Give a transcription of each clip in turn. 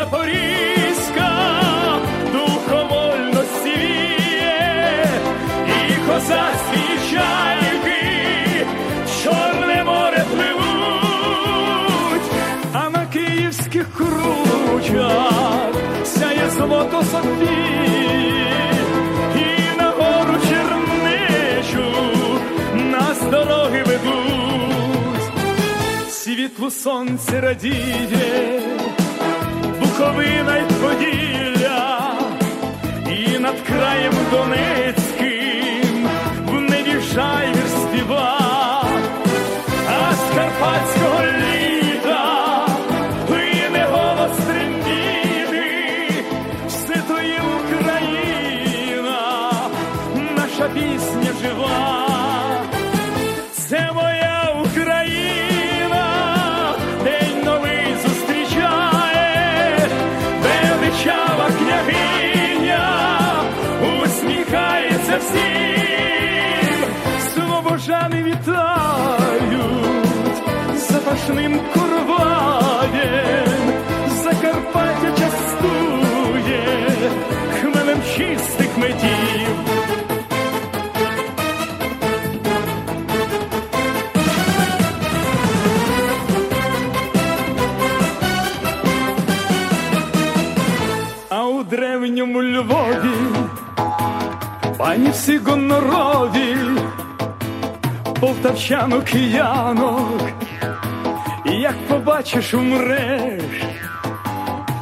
Запорізька, духовольності віє, і козацькі чайки, чорне море пливуть, а на київських кручах сяє золото Софії, і на гору чернечу нас дороги ведуть. Світлу сонце радіє, Буковина й Поділля, і над краєм Донецьким в небі жайвір співа, а з карпатського літа плине голос трембіти, все то є Україна, наша пісня слобожани вітають запашним короваєм, Закарпаття частує хмелем чистих медів. А у древньому Львові пані всі гонорові, полтавчанок киянок, як побачиш, умреш,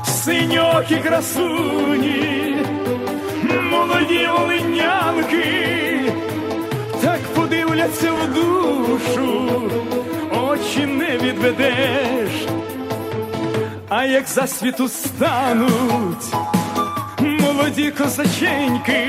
синьокі красуні, молоді олинянки, так подивляться в душу, очі не відведеш. А як засвіту стануть молоді козаченьки,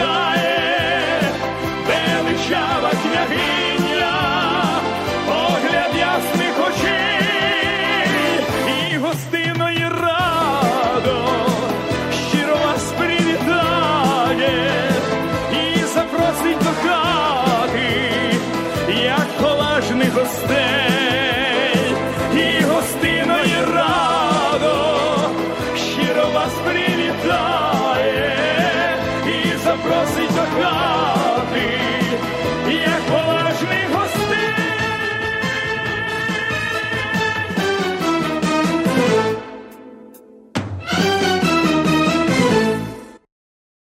сяє, величава княгиня, погляд ясних очей і гостиної радо, щиро вас привітає і запросить до хати, як поважних гостей, і гостиної радо, щиро вас привітає.